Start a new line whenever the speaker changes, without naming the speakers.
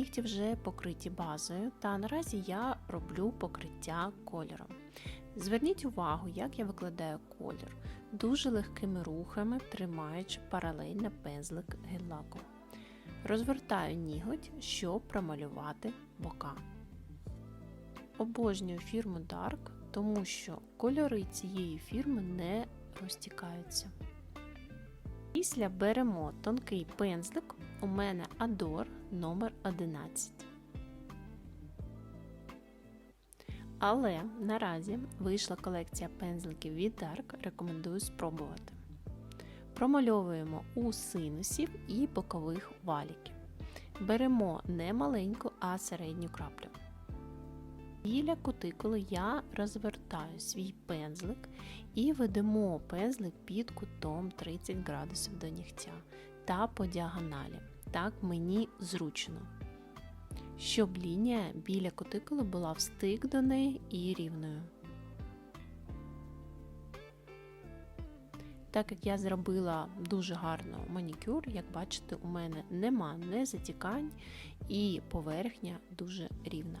нігті вже покриті базою, та наразі я роблю покриття кольором. Зверніть увагу, як я викладаю колір, дуже легкими рухами тримаючи паралельно пензлик гель-лаком. Розвертаю ніготь, щоб промалювати бока. Обожнюю фірму Dark, тому що кольори цієї фірми не розтікаються. Після беремо тонкий пензлик, у мене Ador номер 11. Але наразі вийшла колекція пензликів від Dark, рекомендую спробувати. Промальовуємо у синусів і бокових валіків. Беремо не маленьку, а середню краплю. Біля кутикули я розвертаю свій пензлик і ведемо пензлик під кутом 30 градусів до нігтя та по діагоналі. Так мені зручно. Щоб лінія біля кутикули була встик до неї і рівною. Так як я зробила дуже гарно манікюр, як бачите, у мене нема не затікань і поверхня дуже рівна.